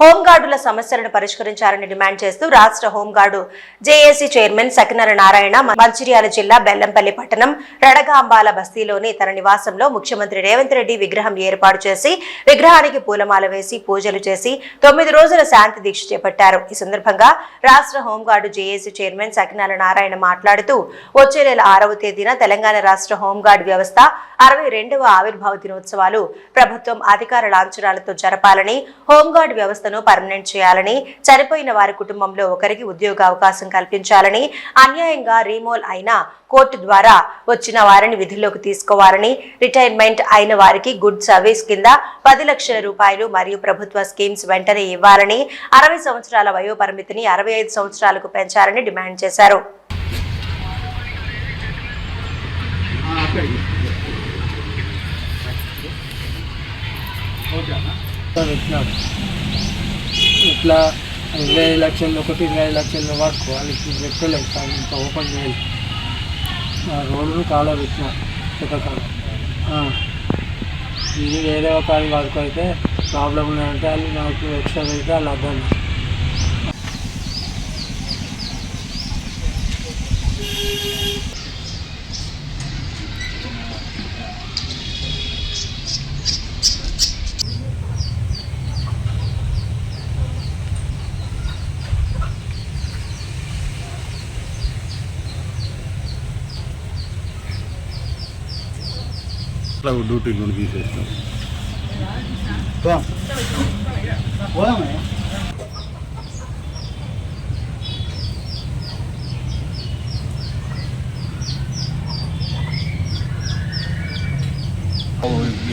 హోంగార్డుల సమస్యలను పరిష్కరించాలని డిమాండ్ చేస్తూ రాష్ట్ర home guard JAC chairman Sakinara Narayana Mancherial జిల్లా బెల్లంపల్లి పట్టణం రడగాంబాల బస్తీలోని తన నివాసంలో ముఖ్యమంత్రి రేవంత్ రెడ్డి విగ్రహం ఏర్పాటు చేసి విగ్రహానికి పూలమాల వేసి పూజలు చేసి తొమ్మిది రోజుల శాంతి దీక్ష చేపట్టారు. ఈ సందర్భంగా రాష్ట్ర home guard JAC chairman Sakinala Narayana మాట్లాడుతూ వచ్చే నెల ఆరవ తేదీన తెలంగాణ రాష్ట్ర హోంగార్డు వ్యవస్థ అరవై రెండవ ఆవిర్భావ దినోత్సవాలు ప్రభుత్వం అధికార లాంఛనాలతో జరపాలని హోంగార్డు వ్యవస్థ వ్యవస్థను పర్మనెంట్ చేయాలని చనిపోయిన వారి కుటుంబంలో ఒకరికి ఉద్యోగ అవకాశం కల్పించాలని అన్యాయంగా రీమోల్ అయిన కోర్టు ద్వారా వచ్చిన వారిని విధుల్లోకి తీసుకోవాలని రిటైర్మెంట్ అయిన వారికి గుడ్ సర్వీస్ కింద పది లక్షల రూపాయలు మరియు ప్రభుత్వ స్కీమ్స్ వెంటనే ఇవ్వాలని అరవై సంవత్సరాల వయోపరిమితిని అరవై ఐదు సంవత్సరాలకు పెంచాలని డిమాండ్ చేశారు. పెట్టినాడు ఇట్లా ఇరవై ఐదు లక్షలు ఒకటి ఇరవై ఐదు వరకు వాళ్ళకి పెట్టలేదు కానీ ఇంకా ఓపెన్ చేయాలి. రోడ్డు కాలో పెట్టిన ఒక ఇది వేరే ఒక వరకు అయితే ప్రాబ్లం ఉన్నాయంటే వాళ్ళు నాకు ఎక్స్ట్రా అయితే వాళ్ళు అర్థం ఎక్స్ట్రా డ్యూటీ నుండి తీసేస్తాం.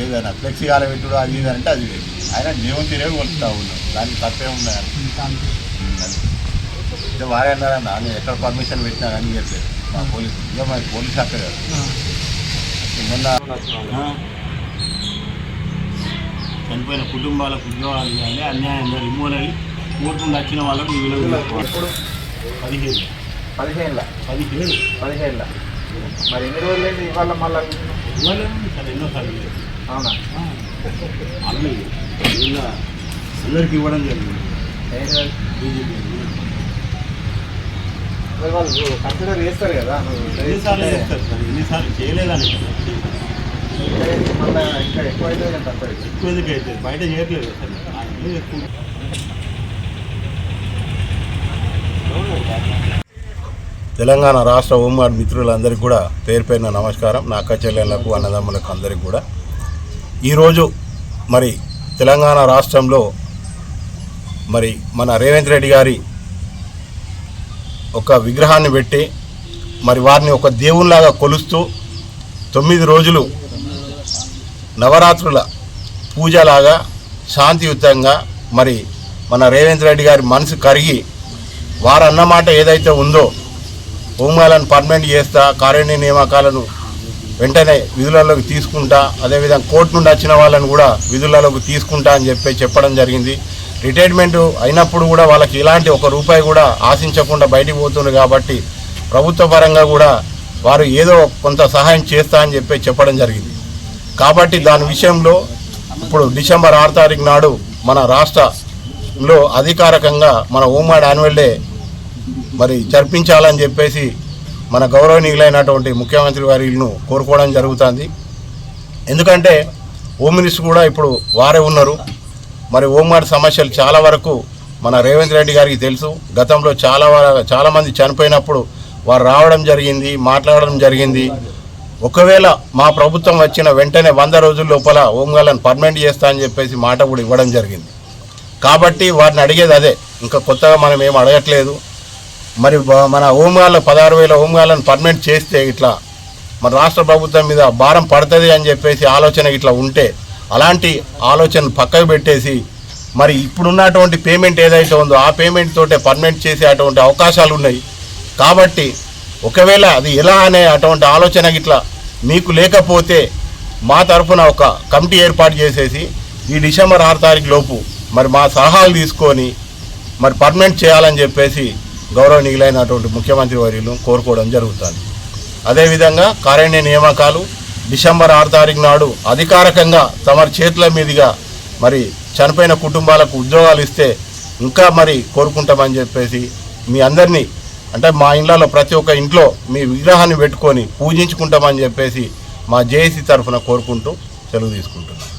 ఏదైనా ఫ్లెక్సీ కాల పెట్టుడు అది ఇదంటే అది ఆయన దేవుని తిరిగి కొలుస్తా ఉన్నాం. దానికి తప్పే ఉన్నాయని వారే అన్నారన్న నేను ఎక్కడ పర్మిషన్ పెట్టినా కానీ చెప్పలేదు మా పోలీసు ఇక మా పోలీస్ అక్కడ ఆ, చనిపోయిన కుటుంబాలకు ఉద్యోగాలు కానీ అన్యాయంగా రిమూవ్ అయ్యి ఊరుకుండా వచ్చిన వాళ్ళకు ఇప్పుడు పదిహేను. పదిహేనుల? పదిహేను. పదిహేనుల? మరి ఎన్ని రోజులైంది ఇవాళ మళ్ళీ? ఇవ్వలేము సార్ ఎన్నోసార్లు ఇవ్వలేదు. అవునా? అన్నీ ఇలా అందరికి ఇవ్వడం జరిగింది. బీజేపీ వాళ్ళు. కన్సిడర్ చేస్తారు కదా ఎన్నిసార్లు చేస్తే. చేస్తారు సార్? ఎన్నిసార్లు చేయలేదని ఎక్కువ ఎందుకు అయితే బయట చేయట్లేదు ఎక్కువ తెలంగాణ రాష్ట్ర హోంగార్డ్ మిత్రులందరికీ కూడా పేరు పేరున నమస్కారం. నా అక్క చెల్లెళ్ళకు అన్నదమ్ములకు అందరికీ కూడా. ఈరోజు మరి తెలంగాణ రాష్ట్రంలో మరి మన రేవంత్ రెడ్డి గారి ఒక విగ్రహాన్ని పెట్టి మరి వారిని ఒక దేవునిలాగా కొలుస్తూ తొమ్మిది రోజులు నవరాత్రుల పూజలాగా శాంతియుతంగా మరి మన రేవంత్ రెడ్డి గారి మనసు కరిగి వారు అన్నమాట ఏదైతే ఉందో హోమాలను పర్మనెంట్ చేస్తా కార్యాలయ నియామకాలను వెంటనే విధులలోకి తీసుకుంటా అదేవిధంగా కోర్టు నుండి వచ్చిన వాళ్ళని కూడా విధులలోకి తీసుకుంటా అని చెప్పి చెప్పడం జరిగింది. రిటైర్మెంట్ అయినప్పుడు కూడా వాళ్ళకి ఇలాంటి ఒక రూపాయి కూడా ఆశించకుండా బయటికి పోతుంది కాబట్టి ప్రభుత్వ పరంగా కూడా వారు ఏదో కొంత సహాయం చేస్తా అని చెప్పి చెప్పడం జరిగింది. కాబట్టి దాని విషయంలో ఇప్పుడు డిసెంబర్ ఆరు తారీఖు నాడు మన రాష్ట్రంలో అధికారికంగా మన ఉమ్మడి యాన్యువల్ డే మరి జరిపించాలని చెప్పేసి మన గౌరవనీయులైనటువంటి ముఖ్యమంత్రి వారిను కోరుకోవడం జరుగుతుంది. ఎందుకంటే హోమ్ మినిస్టర్ కూడా ఇప్పుడు వారే ఉన్నారు. మరి హోంగార్డ్ సమస్యలు చాలా వరకు మన రేవంత్ రెడ్డి గారికి తెలుసు. గతంలో చాలా వర- చాలామంది చనిపోయినప్పుడు వారు రావడం జరిగింది మాట్లాడడం జరిగింది. ఒకవేళ మా ప్రభుత్వం వచ్చిన వెంటనే వంద రోజుల లోపల హోంగార్డులను పర్మనెంట్ చేస్తా అని చెప్పేసి మాట కూడా ఇవ్వడం జరిగింది. కాబట్టి వారిని అడిగేది అదే. ఇంకా కొత్తగా మనం ఏం అడగట్లేదు. మరి మన హోంగార్డుల పదహారు వేల హోంగార్డులను పర్మనెంట్ చేస్తే ఇట్లా మన రాష్ట్ర ప్రభుత్వం మీద భారం పడుతుంది అని చెప్పేసి ఆలోచన ఇట్లా ఉంటే అలాంటి ఆలోచన పక్కకు పెట్టేసి మరి ఇప్పుడున్నటువంటి పేమెంట్ ఏదైతే ఉందో ఆ పేమెంట్ తోటే పర్మనెంట్ చేసే అటువంటి అవకాశాలు ఉన్నాయి. కాబట్టి ఒకవేళ అది ఎలా అనే అటువంటి ఆలోచన ఇట్లా మీకు లేకపోతే మా తరఫున ఒక కమిటీ ఏర్పాటు చేసేసి ఈ డిసెంబర్ ఆరు తారీఖు లోపు మరి మా సలహాలు తీసుకొని మరి పర్మనెంట్ చేయాలని చెప్పేసి గౌరవనీయులైనటువంటి ముఖ్యమంత్రి వర్యులు కోరుకోవడం జరుగుతుంది. అదేవిధంగా కార్యాలయ నియామకాలు డిసెంబర్ ఆరు తారీఖు నాడు అధికారికంగా తమ చేతుల మీదుగా మరి చనిపోయిన కుటుంబాలకు ఉద్యోగాలు ఇస్తే ఇంకా మరి కోరుకుంటామని చెప్పేసి మీ అందరినీ అంటే మా ఇళ్ళలో ప్రతి ఒక్క ఇంట్లో మీ విగ్రహాన్ని పెట్టుకొని పూజించుకుంటామని చెప్పేసి మా జేఏసీ తరఫున కోరుకుంటూ సెలవు తీసుకుంటున్నాను.